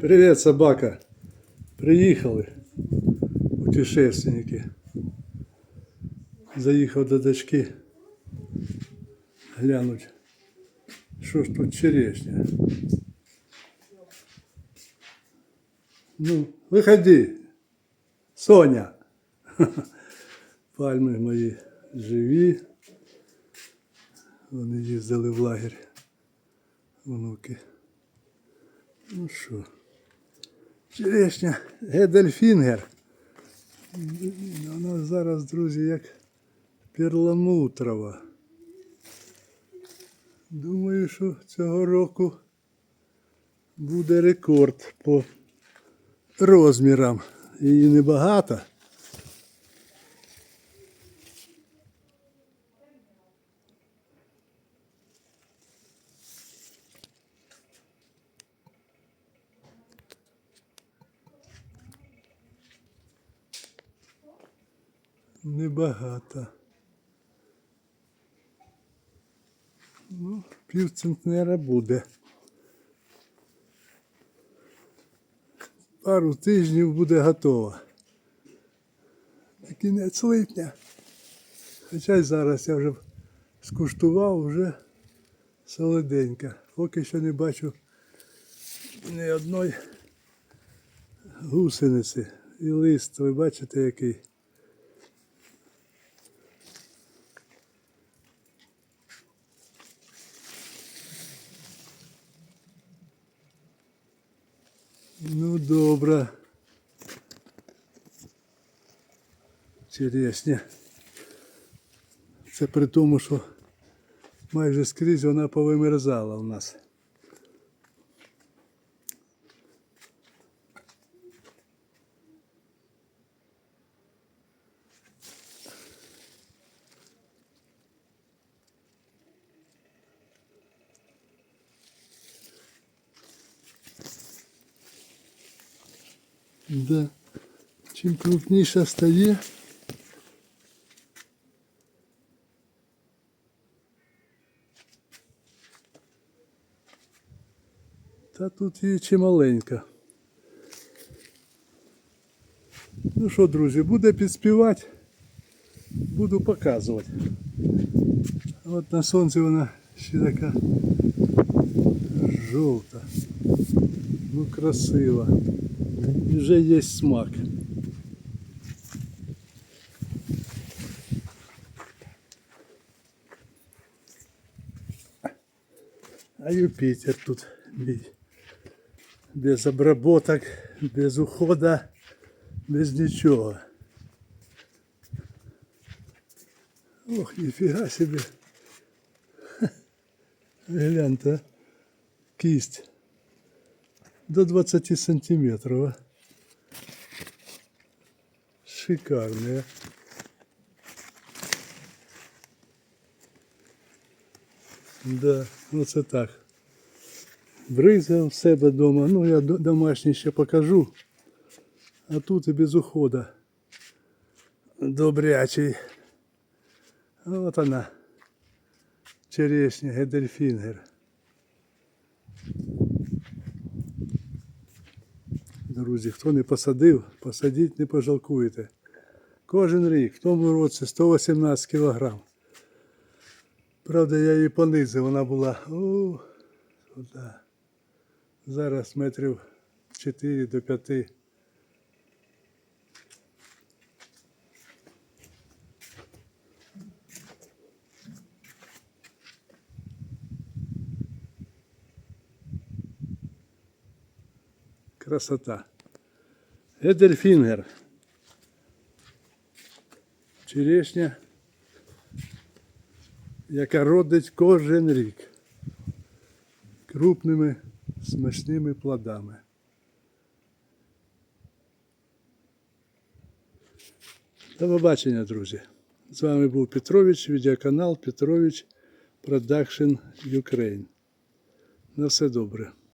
Привет, собака. Приїхали путешественники. Заїхав до дочки глянуть, що ж тут черешня. Ну, виходи, Соня. Пальми мої живі. Вони їздили в лагерь. Внуки. Ну що? Черешня Гедельфінгер. Вона зараз, друзі, як перламутрова. Думаю, що цього року буде рекорд по розмірам. Її небагато. Небагато. Ну, пів центнера буде. Пару тижнів буде готова. На кінець липня. Хоча й зараз я вже скуштував, вже солоденька. Поки що не бачу ні одної гусениці. І лист, ви бачите який. Ну, добре. Черешня. Це при тому, що майже скрізь вона повимерзала у нас. Да. Чим крупніша стає, та тут і чималенька. Ну що, друзі, буде підспівати, буду показувати. От на сонці вона ще така жовта. Ну красива. І вже є смак. А Юпитер тут мій. без обработок, без ухода, без нічого. Ох, ніфіга собі. Гляньте, а. кисть до 20 сантиметров. а. Шикарная. Да, оце так. Бризав в себе вдома. Ну, я до- домашній ще покажу. А тут і без уходу. Добрячий. От вона. Черешня, Гедельфінгер. Друзі, хто не посадив, посадіть, не пожалкуєте. Кожен рік, в тому році 118 кілограм. Правда, я її понизив, вона була. О. Зараз метрів 4 до 5. Красота. Едельфінгер. Черешня, яка родить кожен рік крупними смачними плодами. До побачення, друзі. З вами був Петрович, відеоканал Петрович Продакшн Ukraine. На все добре.